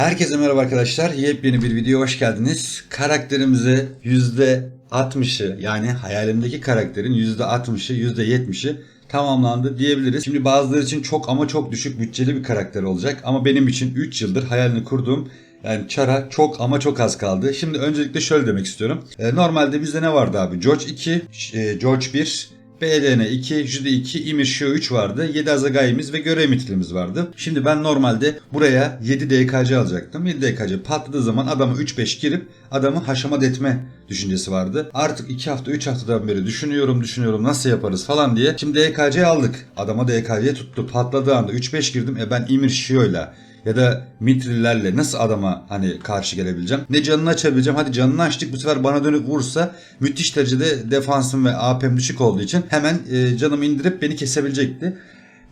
Herkese merhaba arkadaşlar. Yepyeni bir videoya hoş geldiniz. Karakterimize %60'ı yani hayalimdeki karakterin %60'ı %70'i tamamlandı diyebiliriz. Şimdi bazıları için çok ama çok düşük bütçeli bir karakter olacak. Ama benim için 3 yıldır hayalini kurduğum yani Chara çok ama çok az kaldı. Şimdi öncelikle şöyle demek istiyorum. Ee, normalde bizde ne vardı abi? George 2, e, George 1, BLN 2, Jude 2, Ymir Shio 3 vardı. 7 Azagai'miz ve görev mitrimiz vardı. Şimdi ben normalde buraya 7 DKC alacaktım. 7 DKC patladığı zaman adamı 3-5 girip adamı haşamat etme düşüncesi vardı. Artık 2 hafta 3 haftadan beri düşünüyorum düşünüyorum nasıl yaparız falan diye. Şimdi DKC aldık. Adama DKC tuttu. Patladığı anda 3-5 girdim. E ben Ymir Shio'yla ya da mitrillerle nasıl adama hani karşı gelebileceğim? Ne canını açabileceğim? Hadi canını açtık bu sefer bana dönüp vursa müthiş derecede defansım ve AP'm düşük olduğu için hemen e, canımı indirip beni kesebilecekti.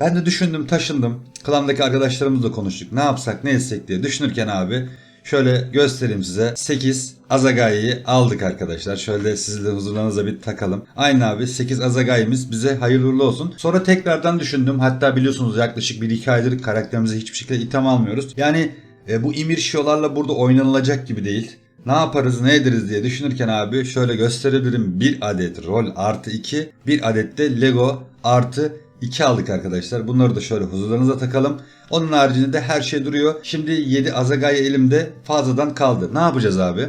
Ben de düşündüm taşındım. Klandaki arkadaşlarımızla konuştuk. Ne yapsak ne etsek diye düşünürken abi şöyle göstereyim size. 8 Azagai'yi aldık arkadaşlar. Şöyle sizle huzurlarınıza bir takalım. Aynı abi 8 Azagai'miz bize hayırlı olsun. Sonra tekrardan düşündüm. Hatta biliyorsunuz yaklaşık 1-2 aydır karakterimize hiçbir şekilde itham almıyoruz. Yani e, bu imir şiolarla burada oynanılacak gibi değil. Ne yaparız ne ederiz diye düşünürken abi şöyle gösterebilirim. Bir adet rol artı 2, bir adet de Lego artı 2 aldık arkadaşlar. Bunları da şöyle huzurlarınıza takalım. Onun haricinde de her şey duruyor. Şimdi 7 Azagaya elimde fazladan kaldı. Ne yapacağız abi?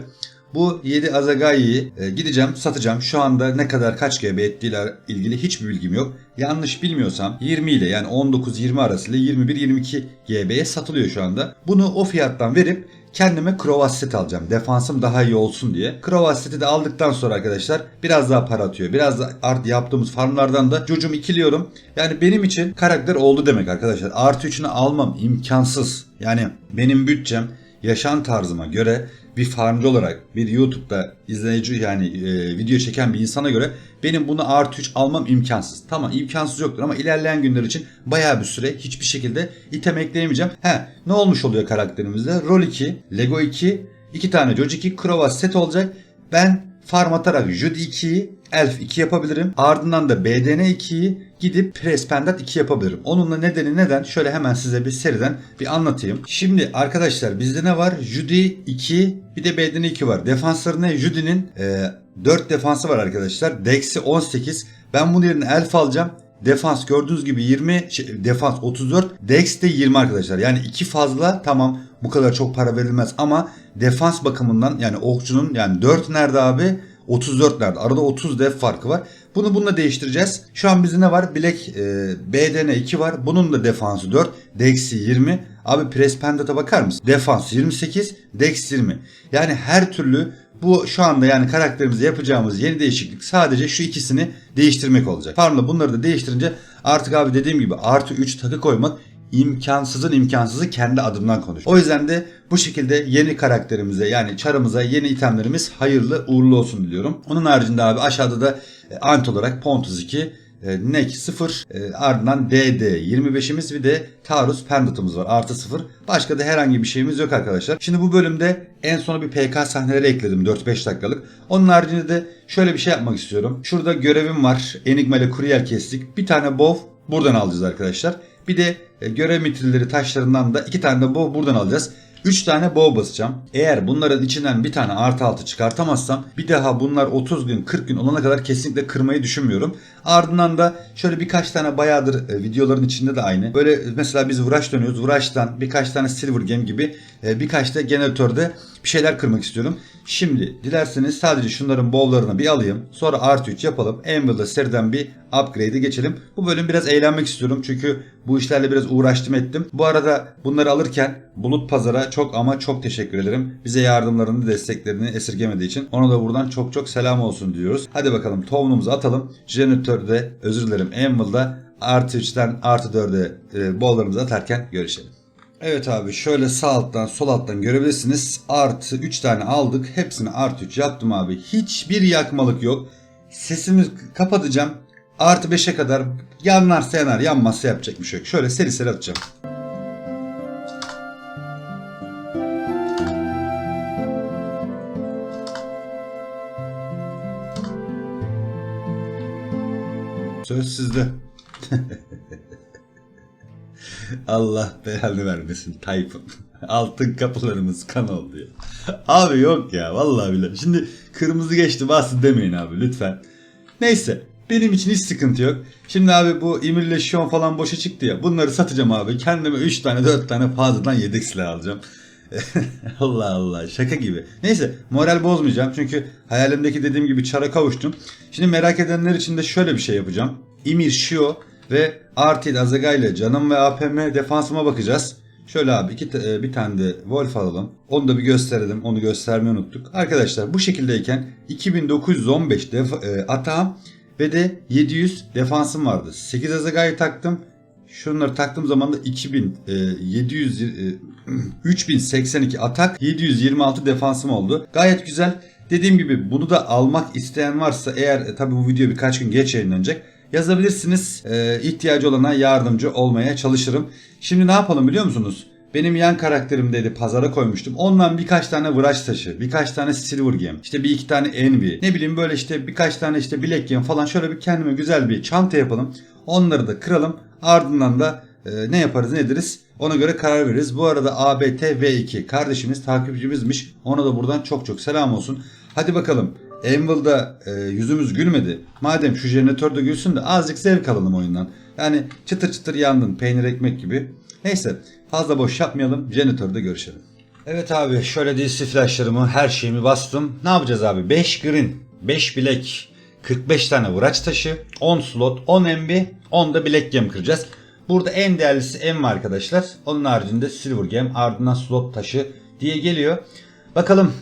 Bu 7 Azagai'yi e, gideceğim satacağım. Şu anda ne kadar kaç GB ettiğiyle ilgili hiçbir bilgim yok. Yanlış bilmiyorsam 20 ile yani 19-20 arasıyla 21-22 GB'ye satılıyor şu anda. Bunu o fiyattan verip kendime Krovasset alacağım. Defansım daha iyi olsun diye. Krovasset'i de aldıktan sonra arkadaşlar biraz daha para atıyor. Biraz da art yaptığımız farmlardan da cucum ikiliyorum. Yani benim için karakter oldu demek arkadaşlar. Artı 3'ünü almam imkansız. Yani benim bütçem yaşam tarzıma göre bir farmcı olarak bir YouTube'da izleyici yani e, video çeken bir insana göre benim bunu artı 3 almam imkansız. Tamam imkansız yoktur ama ilerleyen günler için bayağı bir süre hiçbir şekilde item ekleyemeyeceğim. He ne olmuş oluyor karakterimizde? Rol 2, Lego 2, 2 tane Jojo 2, Krovas set olacak. Ben farm atarak Jude 2'yi Elf 2 yapabilirim. Ardından da BDN 2'yi gidip Press Pendant 2 yapabilirim. Onunla nedeni neden? Şöyle hemen size bir seriden bir anlatayım. Şimdi arkadaşlar bizde ne var? Judy 2 bir de BDN 2 var. Defanslarına Judy'nin e, 4 defansı var arkadaşlar. Dex'i 18. Ben bunun yerine Elf alacağım. Defans gördüğünüz gibi 20, şey, defans 34, Dex de 20 arkadaşlar. Yani iki fazla tamam bu kadar çok para verilmez ama defans bakımından yani okçunun yani 4 nerede abi? 34 nerede? Arada 30 def farkı var. Bunu bununla değiştireceğiz. Şu an bizde ne var? Bilek e, BDN 2 var. Bunun da defansı 4. Dex'i 20. Abi Press Pendant'a bakar mısın? Defans 28. Dex 20. Yani her türlü bu şu anda yani karakterimize yapacağımız yeni değişiklik sadece şu ikisini değiştirmek olacak. Farmla bunları da değiştirince artık abi dediğim gibi artı 3 takı koymak imkansızın imkansızı kendi adımdan konuş. O yüzden de bu şekilde yeni karakterimize yani çarımıza yeni itemlerimiz hayırlı uğurlu olsun diliyorum. Onun haricinde abi aşağıda da e, ant olarak Pontus 2 e, Nek 0 e, ardından DD 25'imiz bir de Taurus Pendant'ımız var artı 0. Başka da herhangi bir şeyimiz yok arkadaşlar. Şimdi bu bölümde en sona bir PK sahneleri ekledim 4-5 dakikalık. Onun haricinde de şöyle bir şey yapmak istiyorum. Şurada görevim var. Enigma ile Kuriel kestik. Bir tane bow buradan alacağız arkadaşlar. Bir de e, görev mitrilleri taşlarından da iki tane de bow buradan alacağız. 3 tane bow basacağım. Eğer bunların içinden bir tane artı altı çıkartamazsam bir daha bunlar 30 gün 40 gün olana kadar kesinlikle kırmayı düşünmüyorum. Ardından da şöyle birkaç tane bayağıdır e, videoların içinde de aynı. Böyle mesela biz Vuraş dönüyoruz. Vuraş'tan birkaç tane Silver Game gibi e, birkaç da generatörde bir şeyler kırmak istiyorum. Şimdi dilerseniz sadece şunların bowlarını bir alayım. Sonra artı 3 yapalım. Anvil'da seriden bir upgrade'e geçelim. Bu bölüm biraz eğlenmek istiyorum. Çünkü bu işlerle biraz uğraştım ettim. Bu arada bunları alırken Bulut Pazar'a çok ama çok teşekkür ederim. Bize yardımlarını, desteklerini esirgemediği için. Ona da buradan çok çok selam olsun diyoruz. Hadi bakalım tohumumuzu atalım. Jeneratörde özür dilerim Anvil'da artı 3'ten artı 4'e e, bowlarımızı atarken görüşelim. Evet abi şöyle sağ alttan sol alttan görebilirsiniz. Artı 3 tane aldık. Hepsini artı 3 yaptım abi. Hiçbir yakmalık yok. Sesimi kapatacağım. Artı 5'e kadar yanlarsa yanar yanmazsa yapacak bir şey yok. Şöyle seri seri atacağım. Söz sizde. Allah belanı vermesin Tayfun. Altın kapılarımız kan oldu ya. Abi yok ya vallahi billahi. Şimdi kırmızı geçti bastı demeyin abi lütfen. Neyse benim için hiç sıkıntı yok. Şimdi abi bu imirleşiyon falan boşa çıktı ya. Bunları satacağım abi. Kendime 3 tane 4 tane fazladan yedek silah alacağım. Allah Allah şaka gibi. Neyse moral bozmayacağım çünkü hayalimdeki dediğim gibi çara kavuştum. Şimdi merak edenler için de şöyle bir şey yapacağım. Imir Shio ve Artil Azaga ile canım ve APM defansıma bakacağız. Şöyle abi iki, e, bir tane de Wolf alalım. Onu da bir gösterelim. Onu göstermeyi unuttuk. Arkadaşlar bu şekildeyken 2915 def- e, atağım ve de 700 defansım vardı. 8 Azaga'yı taktım. Şunları taktığım zaman da 2000 e, 700 e, 3082 atak 726 defansım oldu. Gayet güzel. Dediğim gibi bunu da almak isteyen varsa eğer e, tabi bu video birkaç gün geç yayınlanacak yazabilirsiniz. E, ihtiyacı olana yardımcı olmaya çalışırım. Şimdi ne yapalım biliyor musunuz? Benim yan karakterimdeydi pazara koymuştum. Ondan birkaç tane Vıraç taşı, birkaç tane Silver Gem, işte bir iki tane Envy, ne bileyim böyle işte birkaç tane işte Black Gem falan şöyle bir kendime güzel bir çanta yapalım. Onları da kıralım. Ardından da e, ne yaparız ne ederiz ona göre karar veririz. Bu arada ABT V2 kardeşimiz takipçimizmiş. Ona da buradan çok çok selam olsun. Hadi bakalım. Anvil'da e, yüzümüz gülmedi. Madem şu jeneratör de gülsün de azıcık zevk alalım oyundan. Yani çıtır çıtır yandın peynir ekmek gibi. Neyse fazla boş yapmayalım. Jeneratörde görüşelim. Evet abi şöyle DC flashlarımı her şeyimi bastım. Ne yapacağız abi? 5 green, 5 bilek, 45 tane vıraç taşı, 10 slot, 10 MB, 10 da bilek gem kıracağız. Burada en değerlisi M arkadaşlar. Onun haricinde silver gem, ardından slot taşı diye geliyor. Bakalım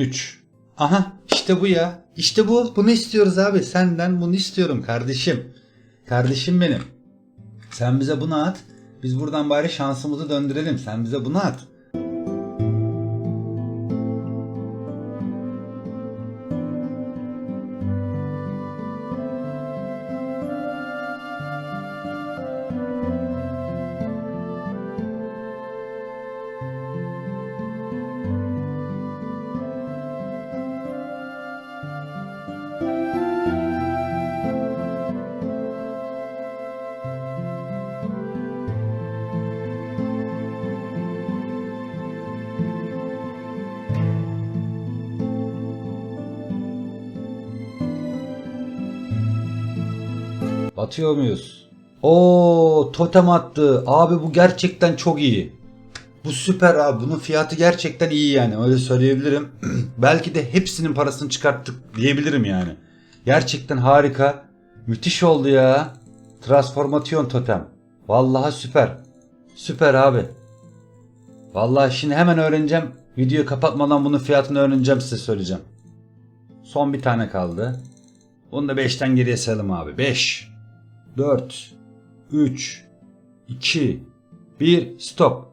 Son 3. Aha işte bu ya. İşte bu. Bunu istiyoruz abi. Senden bunu istiyorum kardeşim. Kardeşim benim. Sen bize bunu at. Biz buradan bari şansımızı döndürelim. Sen bize bunu at. Batıyor muyuz? Oo totem attı. Abi bu gerçekten çok iyi. Bu süper abi. Bunun fiyatı gerçekten iyi yani. Öyle söyleyebilirim. Belki de hepsinin parasını çıkarttık diyebilirim yani. Gerçekten harika. Müthiş oldu ya. Transformasyon totem. Vallahi süper. Süper abi. Vallahi şimdi hemen öğreneceğim. Videoyu kapatmadan bunun fiyatını öğreneceğim size söyleyeceğim. Son bir tane kaldı. Bunu da 5'ten geriye sayalım abi. 5 4 3 2 1 stop.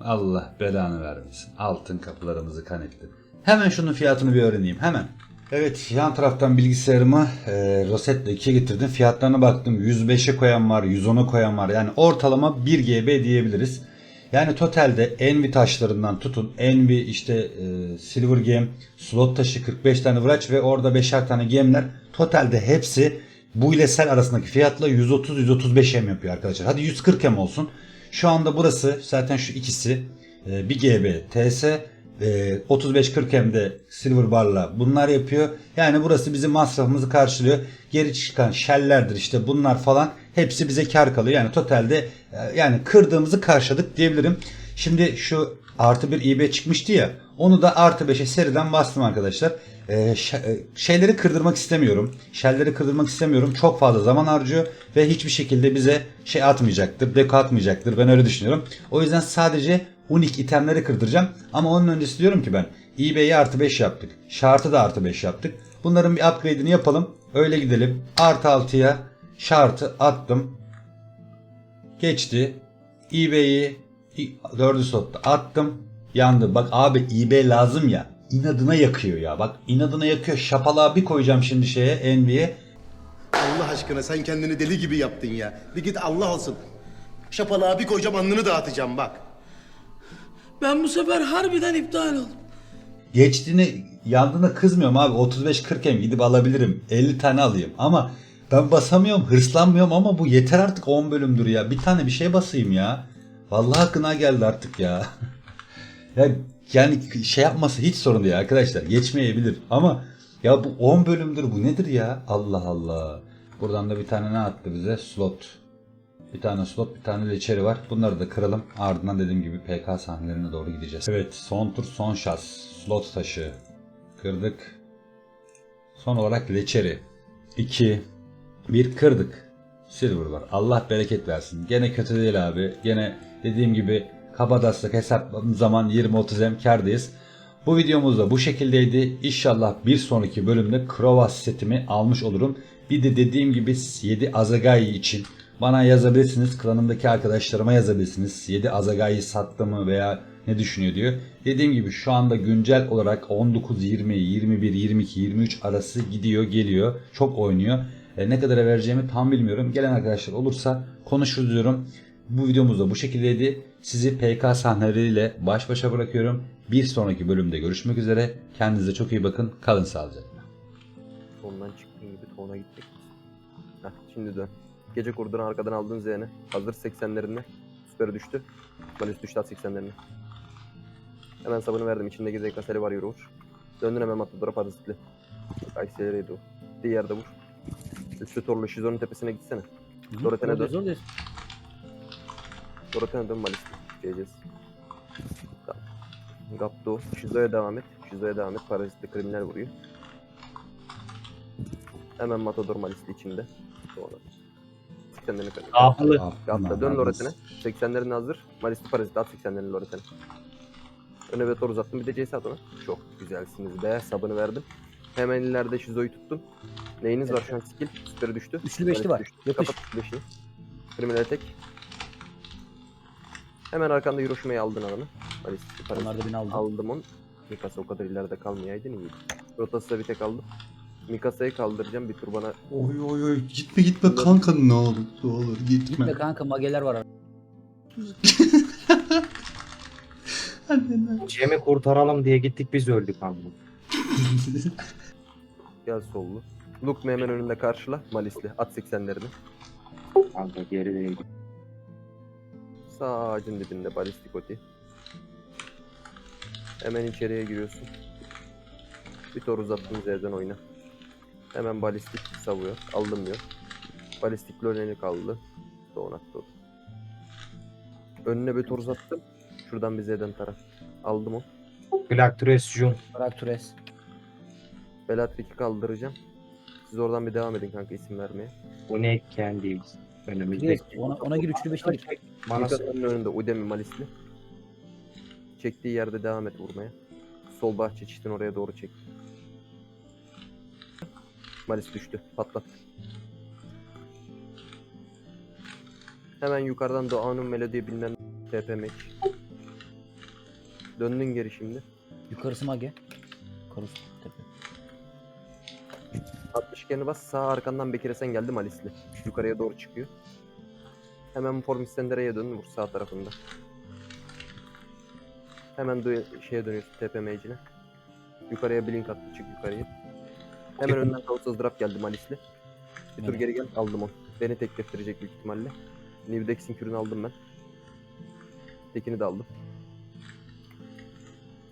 Allah belanı vermesin. Altın kapılarımızı kan etti. Hemen şunun fiyatını bir öğreneyim. Hemen. Evet yan taraftan bilgisayarımı e, Rosetto 2'ye getirdim. Fiyatlarına baktım. 105'e koyan var, 110'a koyan var. Yani ortalama 1 GB diyebiliriz. Yani totalde Envy taşlarından tutun. Envy işte e, Silver Gem, slot taşı 45 tane Vıraç ve orada 5'er tane gemler. Totalde hepsi bu ile sel arasındaki fiyatla 130-135 M yapıyor arkadaşlar. Hadi 140 M olsun. Şu anda burası zaten şu ikisi e, 1 GB TS e, 35-40 M'de Silver Bar'la bunlar yapıyor. Yani burası bizim masrafımızı karşılıyor. Geri çıkan shell'lerdir işte bunlar falan hepsi bize kar kalıyor. Yani totalde e, yani kırdığımızı karşıladık diyebilirim. Şimdi şu artı bir IB çıkmıştı ya onu da artı 5'e seriden bastım arkadaşlar. Ee, e, şeyleri kırdırmak istemiyorum. Shell'leri kırdırmak istemiyorum. Çok fazla zaman harcıyor ve hiçbir şekilde bize şey atmayacaktır. Deko atmayacaktır. Ben öyle düşünüyorum. O yüzden sadece unik itemleri kırdıracağım. Ama onun öncesi diyorum ki ben eBay'i artı 5 yaptık. Şartı da artı 5 yaptık. Bunların bir upgrade'ini yapalım. Öyle gidelim. Artı 6'ya şartı attım. Geçti. eBay'i Dördü slotta attım. Yandı. Bak abi İB lazım ya. İnadına yakıyor ya. Bak inadına yakıyor. Şapalığa bir koyacağım şimdi şeye Envy'ye. Allah aşkına sen kendini deli gibi yaptın ya. Bir git Allah olsun. Şapalığa bir koyacağım alnını dağıtacağım bak. Ben bu sefer harbiden iptal oldum. Geçtiğini yandığında kızmıyorum abi. 35-40 em gidip alabilirim. 50 tane alayım. Ama ben basamıyorum. Hırslanmıyorum ama bu yeter artık 10 bölümdür ya. Bir tane bir şey basayım ya. Vallahi hakkına geldi artık ya. ya yani şey yapması hiç sorun değil arkadaşlar. Geçmeyebilir ama ya bu 10 bölümdür bu nedir ya? Allah Allah. Buradan da bir tane ne attı bize? Slot. Bir tane slot, bir tane de var. Bunları da kıralım. Ardından dediğim gibi PK sahnelerine doğru gideceğiz. Evet, son tur son şans. Slot taşı. Kırdık. Son olarak leçeri. 2 1 kırdık. Silver var. Allah bereket versin. Gene kötü değil abi. Gene dediğim gibi kabadaslık hesap zaman 20-30 em kardayız. Bu videomuz da bu şekildeydi. İnşallah bir sonraki bölümde Krovas setimi almış olurum. Bir de dediğim gibi 7 Azagai için bana yazabilirsiniz. Klanımdaki arkadaşlarıma yazabilirsiniz. 7 Azagai'yi sattı mı veya ne düşünüyor diyor. Dediğim gibi şu anda güncel olarak 19, 20, 21, 22, 23 arası gidiyor geliyor. Çok oynuyor. E, ne kadara vereceğimi tam bilmiyorum. Gelen arkadaşlar olursa konuşuruz diyorum. Bu videomuz da bu şekildeydi. Sizi PK sahneleriyle baş başa bırakıyorum. Bir sonraki bölümde görüşmek üzere. Kendinize çok iyi bakın. Kalın sağlıcakla. Ondan çıktığın gibi tona gittik. Heh, şimdi dön. Gece kurdunu arkadan aldın Z'ni. Hazır 80'lerine. Süper düştü. Malus düştü at 80'lerine. Hemen sabını verdim. İçinde gizli kaseli var yürü vur. Döndün hemen Matador'a parazitli. Aysel'e o. Diğer yerde vur. Üstü torlu şizonun tepesine gitsene. Doroten'e dön. Doroten'e dön. Geleceğiz. Tamam. Gapto. Şizo'ya devam et. Şizo'ya devam et. Parazitli kriminal vuruyor. Hemen Matador Malis'li içinde. Sonra. Kendini kadar. Ahlı. Gapta dön Loret'ine. 80'lerin hazır. Malisli parazit at 80'lerin Loret'ine. Öne ve tor uzattım. Bir de CS at ona. Çok güzelsiniz be. Sabını verdim. Hemen ileride Şizo'yu tuttum. Neyiniz var şu an skill? Süperi düştü. Üçlü beşli var. düştü. Yapış. Kapat beşini. Kriminal tek. Hemen arkanda Hiroşima'yı aldın alanı. Malisli parazit. Onlar da beni aldı. Aldım onu. Mikasa o kadar ileride kalmayaydın iyiydi. Rotası da bir tek aldım. Mikasa'yı kaldıracağım bir tur bana. Oy oy oy gitme gitme kanka ne olur ne olur Gitme kanka mageler var. Cem'i kurtaralım diye gittik biz öldük ama. Gel sollu. Luke hemen önünde karşıla. Malisli. At 80'lerini. Kanka geri değil. Sağ ağacın dibinde balistik oti. Hemen içeriye giriyorsun. Bir tor uzattın Z'den oyna. Hemen balistik savuyor. Aldım diyor. Balistik löneni kaldı. Doğun attı o. Önüne bir tor uzattım. Şuradan bir Z'den tara. Aldım o. Galactus Jun. Bırak Tures. Bellatrix'i kaldıracağım. Siz oradan bir devam edin kanka isim vermeye. Bu ne kendiyiz. Önümüzde. Ona, ona gir üçlü beşli gir. Bana önünde Udemy Malisli. Çektiği yerde devam et vurmaya. Sol bahçe çitin oraya doğru çek. Malis düştü. Patlat. Hemen yukarıdan Doğan'ın melodiye bilinen TP match. Döndün geri şimdi. Yukarısı mage. Karus tepe. 60 kerini bas. Sağ arkandan Bekir'e sen geldi Malisli. Yukarıya doğru çıkıyor. Hemen Form İskender'e dön vur sağ tarafında. Hemen şeye dönüyorsun TP mage'ine. Yukarıya blink attı çık yukarıya. Hemen önden Kautsuz drop geldi Malisli. Bir tur geri gel aldım onu. Beni tek deftirecek büyük ihtimalle. Nivdex'in kürünü aldım ben. Tekini de aldım.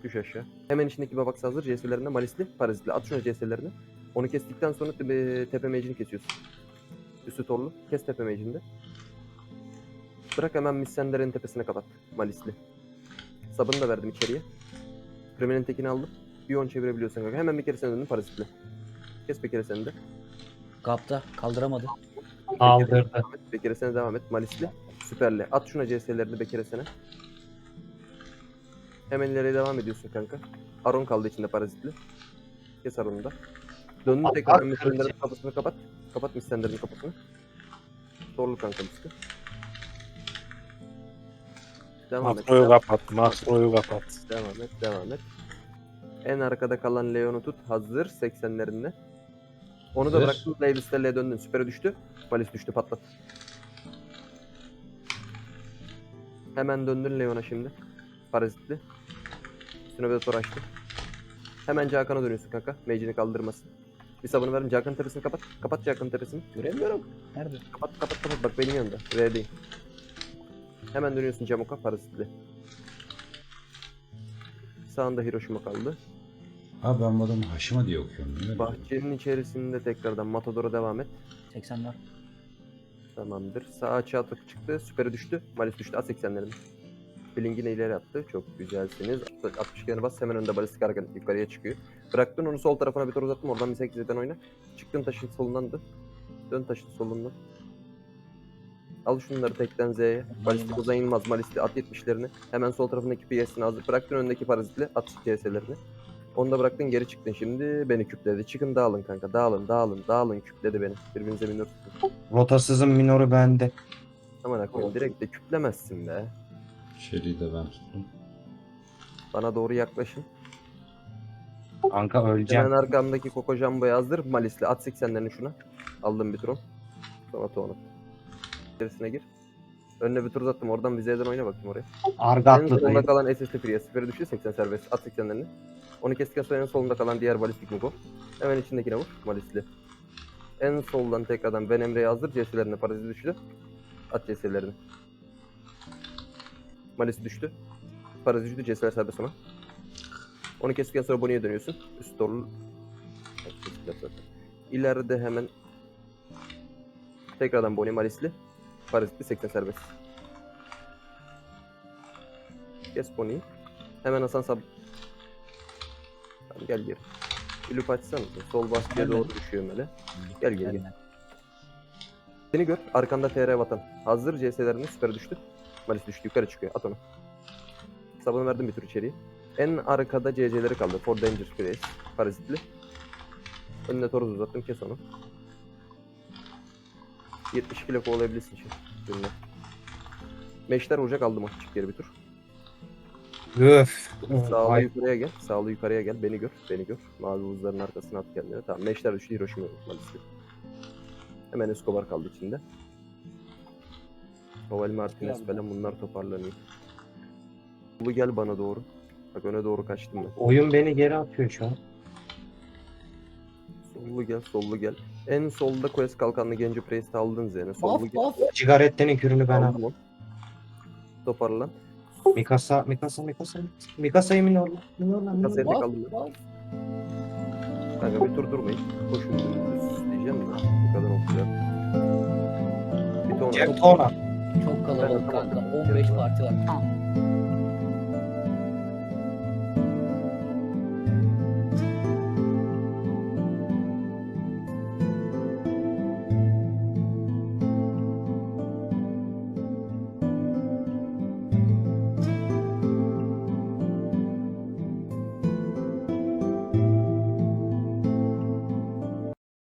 Düş aşağı. Hemen içindeki babak hazır. CS'lerinde Malisli, Parazitli. At şuna CS'lerini. Onu kestikten sonra tepe, mage'ini kesiyorsun. Üstü torlu. Kes tepe mage'ini de. Bırak hemen Missender'in tepesine kapat. Malisli. Sabını da verdim içeriye. Kremenin tekini aldım. Bir on çevirebiliyorsan kanka. Hemen bir kere sen döndün parazitli. Kes bir kere sen de. Gapta kaldıramadı. kaldırdı. Bekeresene devam et. Malisli. Süperli. At şuna CS'lerini Bekeresene. Hemen ileriye devam ediyorsun kanka. Aron kaldı içinde parazitli. Kes Aron'u da. Döndün tekrar kırıcı. kapısını kapat. Kapat Mistender'in kapısını. Doğru kanka Misti. Devam et. Makroyu Devam, kapat. Makroyu kapat. devam et. Devam et. En arkada kalan Leon'u tut. Hazır 80'lerinde. Onu da Hazır. bıraktın. Levistelle'ye döndün. Süper'e düştü. Malis düştü patlat. Hemen döndün Leon'a şimdi. Parazitli. Üstüne bir de tor açtı. Hemen Cakan'a dönüyorsun kanka. Mage'ini kaldırmasın. Bir sabunu verin. Cakan'ın tepesini kapat. Kapat Cakan'ın tepesini. Göremiyorum. Nerede? Kapat kapat kapat. Bak benim yanımda. R'deyim. Hemen dönüyorsun Camuka parazitli. Sağında Hiroşima kaldı. Abi ben bu adamı Haşima diye okuyorum. Niye öyle? Bahçenin içerisinde tekrardan Matador'a devam et. 80 var. Tamamdır. Sağ açığa atıp çıktı. Süperi düştü. Malis düştü. A80'lerini. Blink'ini ileri attı. Çok güzelsiniz. 60 kere bas. Hemen önde balistik hareket yukarıya çıkıyor. Bıraktın onu sol tarafına bir tur uzattım. Oradan bir 8'den oyna. Çıktın taşın solundan dön. Dön taşın solundan. Al şunları tekten Z'ye. Balistik Ozan Yılmaz, Malisli at 70'lerini. Hemen sol tarafındaki PS'ini hazır. Bıraktın öndeki parazitli at CS'lerini. Onu da bıraktın geri çıktın şimdi beni küpledi. Çıkın dağılın kanka dağılın dağılın dağılın küpledi beni. Birbirinize minor tutun. Rotasızın minoru bende. Aman akıyım direkt de küplemezsin be. Şeri'yi de ben tuttum. Bana doğru yaklaşın. Kanka Hemen öleceğim. arkamdaki Koko Jumbo'ya hazır. Malisli at 80'lerini şuna. Aldım bir tron. Sonra Tuğan'ı. İçerisine gir. Önüne bir tur uzattım. Oradan vizeyden oyna bakayım oraya. En Argatlı solunda kalan SST Priya. Süperi düştü 80 serbest. At 80'lerini. Onu kestikten sonra en solunda kalan diğer balistik Mugo. Hemen içindekine vur. Malisli. En soldan tekrardan Ben Emre'ye hazır. CS'lerine parazit düştü. At CS'lerini. Malisi düştü. Parazit düştü. CS'ler serbest ona. Onu kestikten sonra Bonnie'ye dönüyorsun. Üst doğru. İleride hemen tekrardan Bonnie Malisli. Parazitli 80 serbest. Kes Bonnie'yi. Hemen Hasan Sab... Tamam gel geri. Loop açsana. Sol baskıya doğru düşüyor böyle. Gel gel gel. Seni gör. Arkanda TR vatan. Hazır CS'lerine süper düştü. Malis düştü. Yukarı çıkıyor. At onu. Sabını verdim bir tur içeriye. En arkada CC'leri kaldı. For Danger Space. Parazitli. Önüne toruz uzattım. Kes onu. 70 kilo kovalayabilirsin şimdi. Önüne. Meşler vuracak aldım o. Çık geri bir tur. Öf. Sağlı Ay, yukarıya gel. Sağlı yukarıya gel. Beni gör. Beni gör. Mavi buzların arkasına at kendini. Tamam. Meşler düştü. Hiroşima Malisli. Hemen Escobar kaldı içinde. Oval Martinez falan bunlar toparlanıyor. Bu gel bana doğru. Bak öne doğru kaçtım ben. Oyun beni geri atıyor şu an. Sollu gel, sollu gel. En solda Quest kalkanlı Genci Priest'i aldın Zene. Sollu Of gel. Cigarettenin kürünü ben Aldım aldım. onu. Toparlan. Mikasa, Mikasa, Mikasa. Mikasa'yı minorla. Minorla, Kasaya minorla. tek aldım ben. Kanka bir tur durmayın. Koşun diyeceğim de. Bu kadar okuyacağım. Bir ton Cem Tona. Çok kalabalık kanka. 15 parti var.